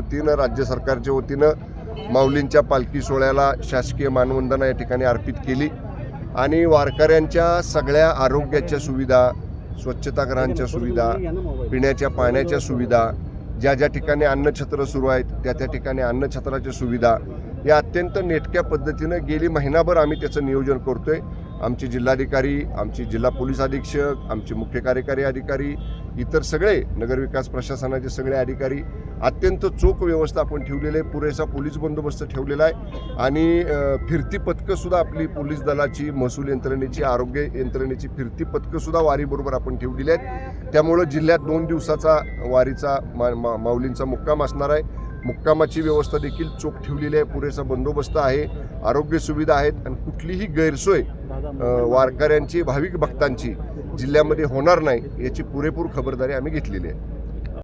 वतीनं राज्य सरकारच्या वतीनं माऊलींच्या पालखी सोहळ्याला शासकीय मानवंदना या ठिकाणी अर्पित केली. आणि वारकऱ्यांच्या सगळ्या आरोग्याच्या सुविधा स्वच्छतागृहांच्या सुविधा पिण्याच्या पाण्याच्या सुविधा ज्या ज्या ठिकाणी अन्नछत्र सुरू आहेत त्या त्या ठिकाणी अन्नछत्राच्या सुविधा या अत्यंत नेटक्या पद्धतीनं गेली महिनाभर आम्ही त्याचं नियोजन करतोय. आमचे जिल्हाधिकारी आमचे जिल्हा पोलीस अधीक्षक आमचे मुख्य कार्यकारी अधिकारी इतर सगळे नगरविकास प्रशासनाचे सगळे अधिकारी अत्यंत चोख व्यवस्था आपण ठेवलेली आहे. पुरेसा पोलीस बंदोबस्त ठेवलेला आहे. आणि फिरती पथकंसुद्धा आपली पोलीस दलाची महसूल यंत्रणेची आरोग्य यंत्रणेची फिरती पथकंसुद्धा वारीबरोबर आपण ठेवलेली आहेत. त्यामुळं जिल्ह्यात दोन दिवसाचा वारीचा मा मा माऊलींचा मुक्काम असणार आहे. मुक्कामाची व्यवस्था देखील चोख ठेवलेली आहे. पुरेसा बंदोबस्त आहे. आरोग्य सुविधा आहेत. आणि कुठलीही गैरसोय वारकऱ्यांची भाविक भक्तांची जिल्ह्यामध्ये होणार नाही याची पुरेपूर खबरदारी आम्ही घेतलेली आहे.